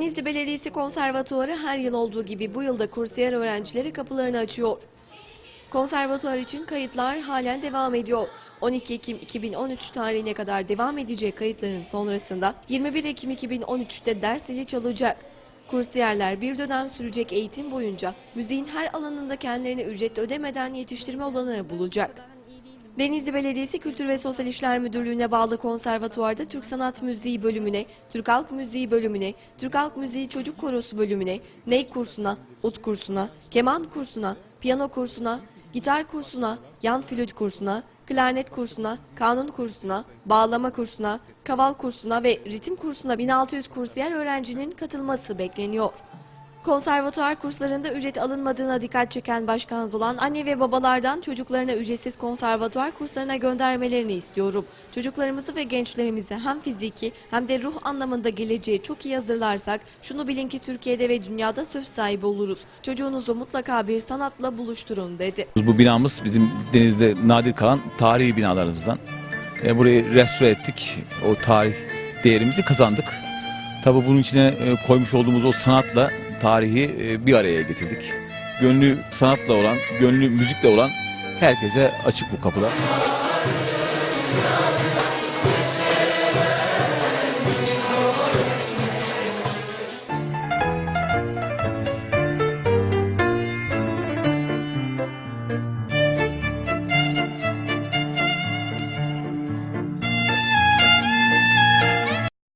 Belediyesi Konservatuarı her yıl olduğu gibi bu yılda kursiyer öğrencilere kapılarını açıyor. Konservatuar için kayıtlar halen devam ediyor. 12 Ekim 2013 tarihine kadar devam edecek kayıtların sonrasında 21 Ekim 2013'te ders zili çalacak. Kursiyerler bir dönem sürecek eğitim boyunca müziğin her alanında kendilerine ücret ödemeden yetiştirme olanağı bulacak. Denizli Belediyesi Kültür ve Sosyal İşler Müdürlüğü'ne bağlı konservatuvarda Türk Sanat Müziği bölümüne, Türk Halk Müziği bölümüne, Türk Halk Müziği Çocuk Korosu bölümüne, ney kursuna, ut kursuna, keman kursuna, piyano kursuna, gitar kursuna, yan flüt kursuna, klarnet kursuna, kanun kursuna, bağlama kursuna, kaval kursuna ve ritim kursuna 1600 kursiyer öğrencinin katılması bekleniyor. Konservatuar kurslarında ücret alınmadığına dikkat çeken Başkan Zolan, anne ve babalardan çocuklarına ücretsiz konservatuar kurslarına göndermelerini istiyorum. Çocuklarımızı ve gençlerimizi hem fiziki hem de ruh anlamında geleceğe çok iyi hazırlarsak, şunu bilin ki Türkiye'de ve dünyada söz sahibi oluruz. Çocuğunuzu mutlaka bir sanatla buluşturun dedi. Bu binamız bizim denizde nadir kalan tarihi binalarımızdan. E, burayı restore ettik. O tarih değerimizi kazandık. Tabii bunun içine e, koymuş olduğumuz o sanatla tarihi e, bir araya getirdik. Gönlü sanatla olan, gönlü müzikle olan herkese açık bu kapılar.